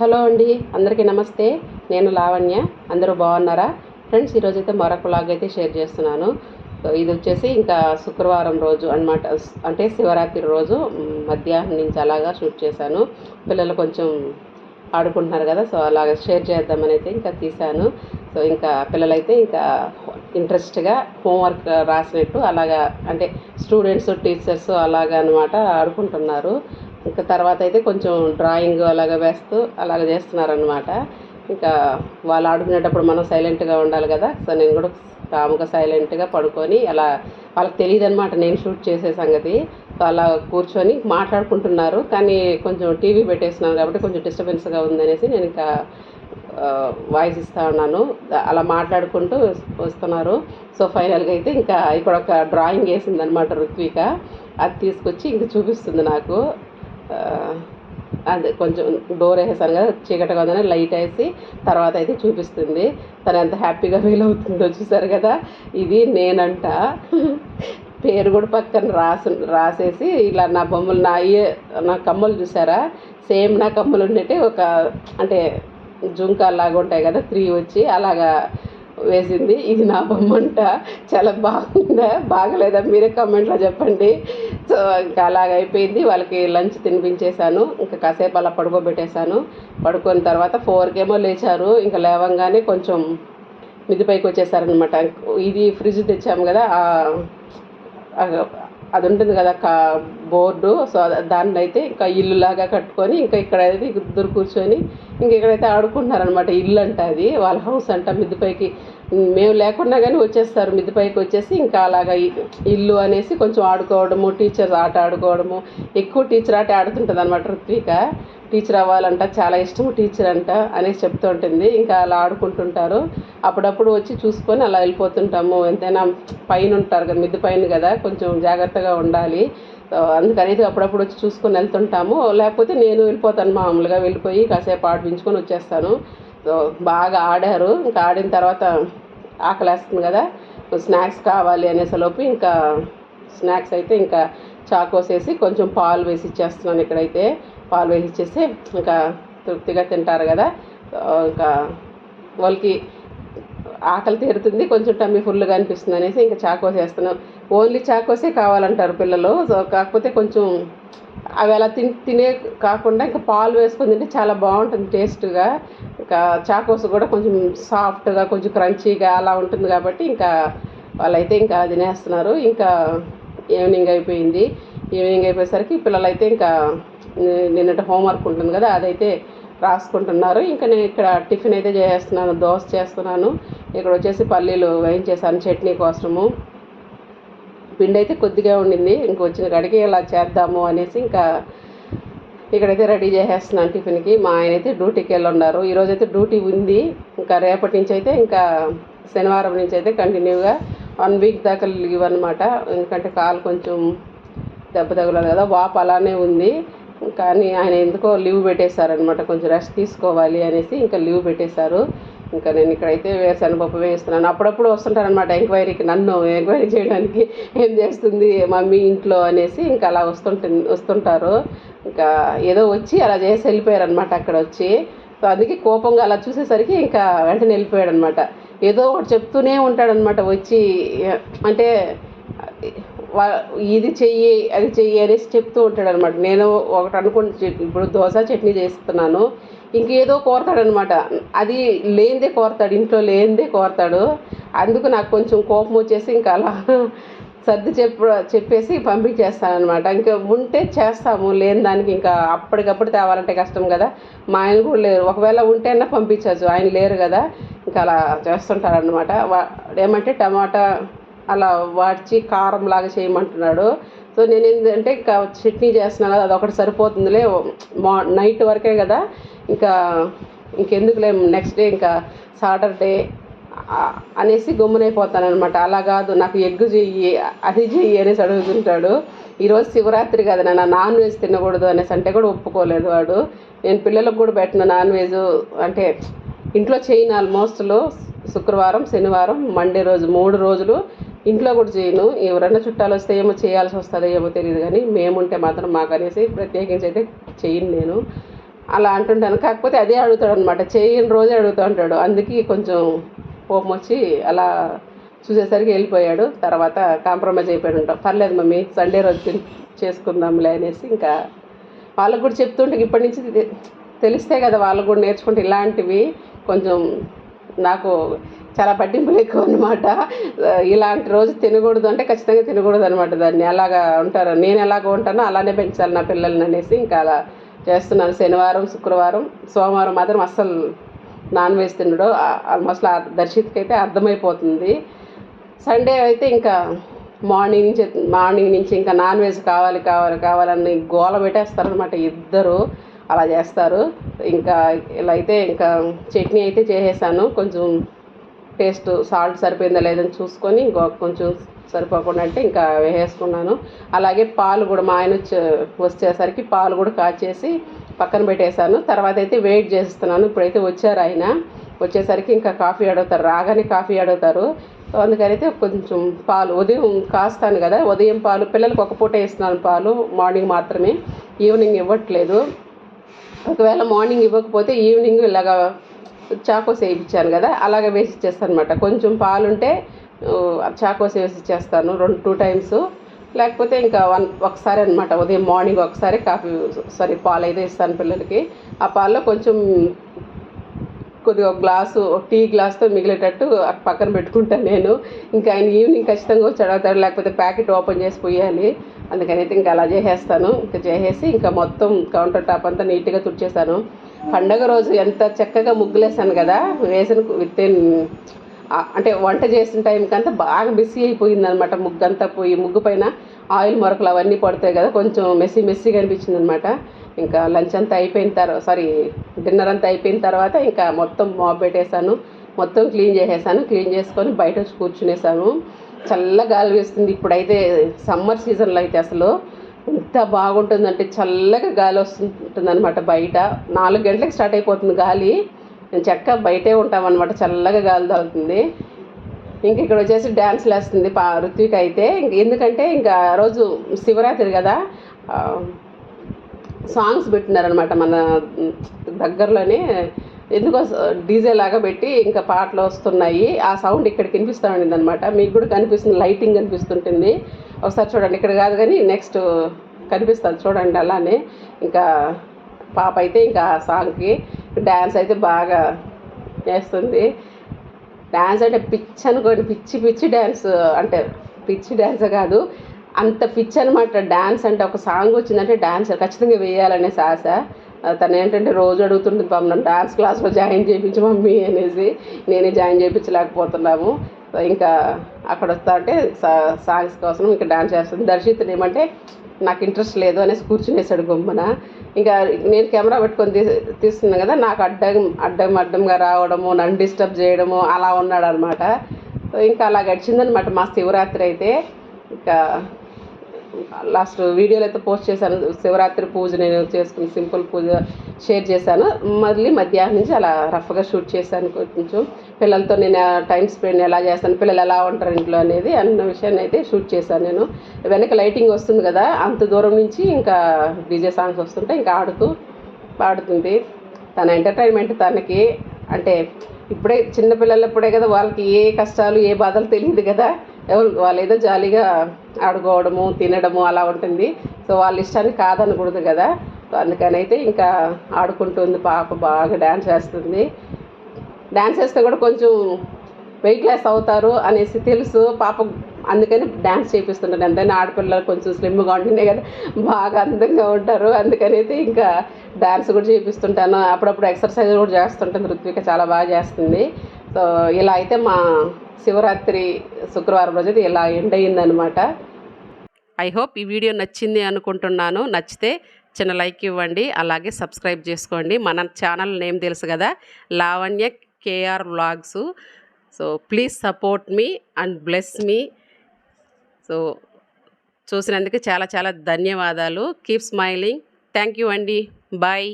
Hello అండి అందరికీ నమస్తే. నేను లావణ్య అందరూ బాగున్నారా? ఫ్రెండ్స్ ఈరోజు అయితే మరొక వ్లాగ్ అయితే షేర్ చేస్తున్నాను. సో ఇది వచ్చేసి ఇంకా శుక్రవారం రోజు అన్నమాట. అంటే శివరాత్రి రోజు మధ్యాహ్నం నుంచి అలాగా షూట్ చేశాను. పిల్లలు కొంచెం ఆడుకుంటున్నారు కదా సో అలాగ షేర్ చేద్దామని అయితే ఇంకా తీశాను. సో ఇంకా పిల్లలైతే ఇంకా ఇంట్రెస్ట్గా హోంవర్క్ రాసినట్టు అలాగా అంటే స్టూడెంట్స్ టీచర్స్ అలాగా అనమాట ఆడుకుంటున్నారు. ఇంకా తర్వాత అయితే కొంచెం డ్రాయింగ్ అలాగ వేస్తూ అలాగ చేస్తున్నారనమాట ఇంకా వాళ్ళు ఆడుకునేటప్పుడు మనం సైలెంట్గా ఉండాలి కదా. సో నేను కూడా కాముగా సైలెంట్గా పడుకొని అలా వాళ్ళకి తెలియదు అనమాట నేను షూట్ చేసే సంగతి. సో అలా కూర్చొని మాట్లాడుకుంటున్నారు. కానీ కొంచెం టీవీ పెట్టేస్తున్నాను కాబట్టి కొంచెం డిస్టర్బెన్స్గా ఉందనేసి నేను ఇంకా వాయిస్ ఇస్తా ఉన్నాను. అలా మాట్లాడుకుంటూ వస్తున్నారు. సో ఫైనల్గా అయితే ఇంకా ఇక్కడ ఒక డ్రాయింగ్ వేసింది అనమాట ఋత్విక. అది తీసుకొచ్చి ఇంక చూపిస్తుంది నాకు. అదే కొంచెం డోర్ వేసేసాను కదా చీకటిగా ఉందని లైట్ వేసి తర్వాత అయితే చూపిస్తుంది. తను ఎంత హ్యాపీగా ఫీల్ అవుతుందో చూసారు కదా ఇది నేనంట. పేరు కూడా పక్కన రాసి రాసేసి ఇలా నా బొమ్మలు నా అయ్యే నా కమ్మలు చూసారా? సేమ్ నా కమ్మలు ఉన్నట్టే ఒక అంటే జుంకాల్లాగా ఉంటాయి కదా త్రీ వచ్చి అలాగా వేసింది. ఇది నా బొమ్మ అంట చాలా బాగుందా? బాగలేదా? మీరే కమెంట్లో చెప్పండి. సో ఇంకా అలాగ అయిపోయింది. వాళ్ళకి లంచ్ తినిపించేశాను. ఇంకా కాసేపు అలా పడుకోబెట్టేశాను. పడుకున్న తర్వాత ఫోర్కేమో లేచారు. ఇంకా లేవంగానే కొంచెం మిదిపైకి వచ్చేసారనమాట ఇది ఫ్రిడ్జ్ తెచ్చాము కదా అది ఉంటుంది కదా కా బోర్డు. సో దాన్ని అయితే ఇంకా ఇల్లులాగా కట్టుకొని ఇంకా ఇక్కడైతే ఇద్దరు కూర్చొని ఇంక ఇక్కడైతే ఆడుకుంటున్నారనమాట ఇల్లు అంట అది వాళ్ళ హౌస్ అంట మిద్దిపైకి మేము లేకుండా కానీ వచ్చేస్తారు మిద్దిపైకి వచ్చేసి ఇంకా అలాగా ఇల్లు అనేసి కొంచెం ఆడుకోవడము టీచర్ ఆట ఆడుకోవడము. ఎక్కువ టీచర్ ఆట ఆడుతుంటుంది అనమాట ఋత్విక. టీచర్ అవ్వాలంట చాలా ఇష్టం టీచర్ అంట అనేసి చెప్తూ ఉంటుంది. ఇంకా అలా ఆడుకుంటుంటారు. అప్పుడప్పుడు వచ్చి చూసుకొని అలా వెళ్ళిపోతుంటాము. ఎంతైనా పైన ఉంటారు కదా మిద్ది పైన కదా కొంచెం జాగ్రత్తగా ఉండాలి. అందుకనేది అందుకని అప్పుడప్పుడు వచ్చి చూసుకొని వెళ్తుంటాము. లేకపోతే నేను వెళ్ళిపోతాను మామూలుగా వెళ్ళిపోయి కాసేపు ఆడిపించుకొని వచ్చేస్తాను. బాగా ఆడారు. ఇంకా ఆడిన తర్వాత ఆకలేస్తుంది కదా. స్నాక్స్ కావాలి అనేసలోపు ఇంకా స్నాక్స్ అయితే ఇంకా చాకోస్ వేసి కొంచెం పాలు వేసి ఇచ్చేస్తున్నాను ఇక్కడైతే. పాలు వేసి ఇచ్చేసి ఇంకా తృప్తిగా తింటారు కదా. ఇంకా వాళ్ళకి ఆకలి తీరుతుంది కొంచెం టమ్మీ ఫుల్గా అనిపిస్తుంది అనేసి ఇంకా చాకోస్ వేస్తున్నాం ఓన్లీ చాకోసే కావాలంటారు పిల్లలు. సో కాకపోతే కొంచెం అవి అలా తిని తినే కాకుండా ఇంకా పాలు వేసుకొని తింటే చాలా బాగుంటుంది టేస్ట్గా. ఇంకా చాకోస్ కూడా కొంచెం సాఫ్ట్గా కొంచెం క్రంచీగా అలా ఉంటుంది కాబట్టి ఇంకా వాళ్ళైతే ఇంకా తినేస్తున్నారు. ఇంకా ఈవినింగ్ అయిపోయింది. ఈవినింగ్ అయిపోయేసరికి పిల్లలైతే ఇంకా నిన్నటి హోంవర్క్ ఉంటుంది కదా అదైతే రాసుకుంటున్నారు. ఇంకా నేను ఇక్కడ టిఫిన్ అయితే చేస్తున్నాను దోశ చేస్తున్నాను. ఇక్కడ వచ్చేసి పల్లీలు వేయించేసాను చట్నీ కోసము. పిండి అయితే కొద్దిగా ఉండింది ఇంక వచ్చిన ఇలా చేద్దాము అనేసి ఇంకా ఇక్కడైతే రెడీ చేసేస్తున్నాను టిఫిన్కి. మా ఆయన అయితే డ్యూటీకి వెళ్ళి ఉన్నారు ఈరోజు అయితే డ్యూటీ ఉంది. ఇంకా రేపటి నుంచి అయితే ఇంకా శనివారం నుంచి అయితే కంటిన్యూగా వన్ వీక్ దాకా లీవ్ అనమాట ఎందుకంటే కాలు కొంచెం దెబ్బ తగలదు కదా వాపు అలానే ఉంది. కానీ ఆయన ఎందుకో లీవ్ పెట్టేశారనమాట కొంచెం రెస్ట్ తీసుకోవాలి అనేసి ఇంకా లీవ్ పెట్టేశారు. ఇంకా నేను ఇక్కడైతే వేరుశనగపప్పు వేస్తున్నాను అప్పుడప్పుడు వస్తుంటానమాట ఎంక్వైరీకి నన్ను ఎంక్వైరీ చేయడానికి ఏం చేస్తుంది మమ్మీ ఇంట్లో అనేసి ఇంకా అలా వస్తుంటు వస్తుంటారు. ఇంకా ఏదో వచ్చి అలా చేసి వెళ్ళిపోయారు అనమాట అక్కడ వచ్చి సో అందుకే కోపంగా అలా చూసేసరికి ఇంకా వెంటనే వెళ్ళిపోయాడు అనమాట ఏదో ఒకటి చెప్తూనే ఉంటాడనమాట వచ్చి. అంటే ఇది చెయ్యి అది చెయ్యి అనేసి చెప్తూ ఉంటాడు అనమాట నేను ఒకటి అనుకుంటు ఇప్పుడు దోశ చట్నీ చేస్తున్నాను. ఇంకేదో కోరతాడనమాట. అది లేనిదే కోరతాడు ఇంట్లో లేనిదే కోరతాడు. అందుకు నాకు కొంచెం కోపం వచ్చేసి ఇంకా అలా సర్ది చెప్ప చెప్పేసి పంపించేస్తానమాట ఇంకా ఉంటే చేస్తాము లేని దానికి ఇంకా అప్పటికప్పుడు తేవాలంటే కష్టం కదా. మా ఆయన కూడా లేరు. ఒకవేళ ఉంటేనా పంపించవచ్చు. ఆయన లేరు కదా. ఇంకా అలా చేస్తుంటారనమాట. ఏమంటే టమాటా అలా వాడ్చి కారం లాగా చేయమంటున్నాడు. సో నేను ఏంటంటే ఇంకా చట్నీ చేస్తున్నాను కదా అదొకటి సరిపోతుందిలే. మా నైట్ వరకే కదా ఇంకా ఇంకెందుకులే నెక్స్ట్ డే ఇంకా సాటర్డే అనేసి గమ్మునైపోతాను అనమాట అలా కాదు నాకు ఎగ్గు చెయ్యి అది చెయ్యి అనేసి అడుగుతుంటాడు. ఈరోజు శివరాత్రి కదా నాన్న నాన్ వెజ్ తినకూడదు అనేసి అంటే కూడా ఒప్పుకోలేదు వాడు. నేను పిల్లలకు కూడా పెట్టిన నాన్ వెజ్ అంటే ఇంట్లో చేయను ఆల్మోస్ట్లో శుక్రవారం శనివారం మండే రోజు మూడు రోజులు ఇంట్లో కూడా చేయను. ఎవరైనా చుట్టాలు వస్తే ఏమో చేయాల్సి వస్తుందో ఏమో తెలియదు కానీ మేముంటే మాత్రం మాకు అనేసి ప్రత్యేకించి అయితే చేయను నేను. అలా అంటుంటాను. కాకపోతే అదే అడుగుతాడు అనమాట చేయని రోజే అడుగుతూ ఉంటాడు అందుకే కొంచెం కోపం వచ్చి అలా చూసేసరికి వెళ్ళిపోయాడు. తర్వాత కాంప్రమైజ్ అయిపోయాడు ఉంటాం పర్లేదు మమ్మీ సండే రోజు చేసుకుందాంలే అనేసి ఇంకా వాళ్ళకు కూడా చెప్తుంటే ఇప్పటి నుంచి తెలిస్తే కదా వాళ్ళు కూడా నేర్చుకుంటే ఇలాంటివి కొంచెం నాకు చాలా పట్టింపులు ఎక్కువ అనమాట ఇలాంటి రోజు తినకూడదు అంటే ఖచ్చితంగా తినకూడదు అనమాట దాన్ని. అలాగా ఉంటారు. నేను ఎలాగ ఉంటానో అలానే పెంచాలి నా పిల్లల్ని అనేసి ఇంకా అలా చేస్తున్నాను. శనివారం శుక్రవారం సోమవారం మాత్రం అస్సలు నాన్ వెజ్ తినడు. ఆల్మోస్ట్ దర్శిత్కి అయితే అర్థమైపోతుంది. సండే అయితే ఇంకా మార్నింగ్ నుంచి మార్నింగ్ నుంచి ఇంకా నాన్ వెజ్ కావాలి కావాలి కావాలని గోల పెట్టేస్తారనమాట ఇద్దరు. అలా చేస్తారు. ఇంకా ఇలా అయితే ఇంకా చట్నీ అయితే చేసేసాను. కొంచెం టేస్ట్ సాల్ట్ సరిపోయిందా లేదని చూసుకొని ఇంకో కొంచెం సరిపోకుండా అంటే ఇంకా వేసేసుకున్నాను. అలాగే పాలు కూడా మా ఆయన వచ్చే వచ్చేసరికి పాలు కూడా కాచేసి పక్కన పెట్టేశాను. తర్వాత అయితే వెయిట్ చేస్తున్నాను. ఇప్పుడైతే వచ్చారు ఆయన. వచ్చేసరికి ఇంకా కాఫీ అడుగుతారు. రాగానే కాఫీ అడుగుతారు. సో అందుకని అయితే కొంచెం పాలు ఉదయం కాస్తాను కదా. ఉదయం పాలు పిల్లలకు ఒక పూట ఇస్తున్నాను పాలు. మార్నింగ్ మాత్రమే. ఈవినింగ్ ఇవ్వట్లేదు. ఒకవేళ మార్నింగ్ ఇవ్వకపోతే ఈవినింగ్ ఇలాగా చాకోస్ వేయించాను కదా అలాగే వేసి ఇచ్చేస్తాను అనమాట కొంచెం పాలుంటే చాకోస్ వేసి ఇచ్చేస్తాను రెండు టూ టైమ్స్. లేకపోతే ఇంకా వన్ ఒకసారి అనమాట ఉదయం మార్నింగ్ ఒకసారి కాఫీ సారీ పాలు అయితే ఇస్తాను పిల్లలకి. ఆ పాల్లో కొంచెం కొద్దిగా ఒక గ్లాసు ఒక టీ గ్లాస్తో మిగిలేటట్టు అటు పక్కన పెట్టుకుంటాను నేను. ఇంకా ఆయన ఈవినింగ్ ఖచ్చితంగా వచ్చి అడుగుతాడు లేకపోతే ప్యాకెట్ ఓపెన్ చేసి పోయాలి. అందుకని అయితే ఇంకా అలా చేసేస్తాను. ఇంకా చేసేసి ఇంకా మొత్తం కౌంటర్ టాప్ అంతా నీట్గా తుడిచేసాను. పండగ రోజు ఎంత చక్కగా ముగ్గులేసాను కదా వేసిన విత్ ఇన్ అంటే వంట చేసిన టైంకి అంతా బాగా మెస్సీ అయిపోయింది అనమాట ముగ్గు అంతా పోయి ముగ్గు పైన ఆయిల్ మొరకలు అవన్నీ పడతాయి కదా కొంచెం మెస్సీ మెస్సీగా అనిపించింది అనమాట ఇంకా లంచ్ అంతా అయిపోయిన తర్వాత సారీ డిన్నర్ అంతా అయిపోయిన తర్వాత ఇంకా మొత్తం మాప్ పెట్టేశాను. మొత్తం క్లీన్ చేసేసాను. క్లీన్ చేసుకొని బయట వచ్చి కూర్చునేసాను. చల్ల గాలి వేస్తుంది. ఇప్పుడైతే సమ్మర్ సీజన్లో అయితే అసలు ఎంత బాగుంటుందంటే చల్లగా గాలి వస్తుంటుంది అనమాట బయట. నాలుగు గంటలకు స్టార్ట్ అయిపోతుంది గాలి. నేను చక్క బయటే ఉంటామన్నమాట. చల్లగా గాలి తగులుతుంది ఇంక ఇక్కడ వచ్చేసి డ్యాన్స్ లేస్తుంది పా ఋత్విక్ అయితే. ఇంక ఎందుకంటే ఇంకా రోజు శివరాత్రి కదా. సాంగ్స్ పెట్టినారనమాట మన దగ్గరలోనే. ఎందుకో డీజే లాగా పెట్టి ఇంకా పాటలు వస్తున్నాయి. ఆ సౌండ్ ఇక్కడ కనిపిస్తూ ఉండింది అనమాట మీకు కూడా కనిపిస్తుంది లైటింగ్ కనిపిస్తుంటుంది. ఒకసారి చూడండి ఇక్కడ కాదు కానీ నెక్స్ట్ కనిపిస్తుంది చూడండి అలానే. ఇంకా పాప అయితే ఇంకా ఆ సాంగ్కి డ్యాన్స్ అయితే బాగా చేస్తుంది. డ్యాన్స్ అంటే పిచ్చి అనుకోండి పిచ్చి పిచ్చి డ్యాన్స్ అంటే పిచ్చి డ్యాన్స్ కాదు. అంత పిచ్చి అనమాట డ్యాన్స్ అంటే ఒక సాంగ్ వచ్చిందంటే డ్యాన్స్ ఖచ్చితంగా వేయాలనేసి ఆశ తను ఏంటంటే రోజు అడుగుతుంది పాపం నన్ను డాన్స్ క్లాస్లో జాయిన్ చేయించు మమ్మీ అనేసి. నేనే జాయిన్ చేయించలేకపోతున్నాము. ఇంకా అక్కడ వస్తా అంటే సా- సాంగ్స్ కోసం ఇంకా డాన్స్ చేస్తుంది. దర్శితులు ఏమంటే నాకు ఇంట్రెస్ట్ లేదు అనేసి కూర్చునేసాడు గుమ్మన. ఇంకా నేను కెమెరా పెట్టుకొని తీ తీస్తున్నాను కదా నాకు అడ్డం అడ్డం అడ్డంగా రావడము నన్ను డిస్టర్బ్ చేయడము అలా ఉన్నాడు అనమాట ఇంకా అలా గడిచిందనమాట మా శివరాత్రి అయితే. ఇంకా లాస్ట్ వీడియోలో అయితే పోస్ట్ చేశాను. శివరాత్రి పూజ నేను చేసుకుని సింపుల్ పూజ షేర్ చేశాను. మళ్ళీ మధ్యాహ్నం నుంచి అలా రఫ్గా షూట్ చేశాను కొంచెం. పిల్లలతో నేను టైం స్పెండ్ ఎలా చేస్తాను పిల్లలు ఎలా ఉంటారు ఇంట్లో అనేది అన్న విషయాన్ని అయితే షూట్ చేశాను నేను. వెనక లైటింగ్ వస్తుంది కదా అంత దూరం నుంచి ఇంకా డీజే సాంగ్స్ వస్తుంటే ఇంకా ఆడుతూ పాడుతుంది. తన ఎంటర్టైన్మెంట్ తనకి అంటే ఇప్పుడే చిన్నపిల్లలప్పుడే కదా వాళ్ళకి ఏ కష్టాలు ఏ బాధలు తెలియదు కదా. ఎవరు వాళ్ళు ఏదో జాలీగా ఆడుకోవడము తినడము అలా ఉంటుంది. సో వాళ్ళ ఇష్టాన్ని కాదనకూడదు కదా. సో అందుకని అయితే ఇంకా ఆడుకుంటుంది పాప బాగా డ్యాన్స్ వేస్తుంది. డ్యాన్స్ వేస్తే కూడా కొంచెం వెయిట్ లెస్ అవుతారు అనేసి తెలుసు. పాప అందుకని డ్యాన్స్ చేపిస్తుంటాను ఎంతైనా ఆడపిల్లలు కొంచెం స్లిమ్గా ఉంటుండే కదా బాగా అందంగా ఉంటారు. అందుకని అయితే ఇంకా డ్యాన్స్ కూడా చేపిస్తుంటాను. అప్పుడప్పుడు ఎక్సర్సైజ్ కూడా చేస్తుంటాను. ఋత్విక చాలా బాగా చేస్తుంది. సో ఇలా అయితే మా శివరాత్రి శుక్రవారం రోజు ఇలా ఎండ్ అయిందనమాట ఐ హోప్ ఈ వీడియో నచ్చింది అనుకుంటున్నాను. నచ్చితే చిన్న లైక్ ఇవ్వండి. అలాగే సబ్స్క్రైబ్ చేసుకోండి. మన ఛానల్ నేమ్ తెలుసు కదా? Lavanya KR vlogs. So please support me and bless me so చూసినందుకు చాలా చాలా ధన్యవాదాలు. కీప్ స్మైలింగ్ థ్యాంక్ యూ అండి బాయ్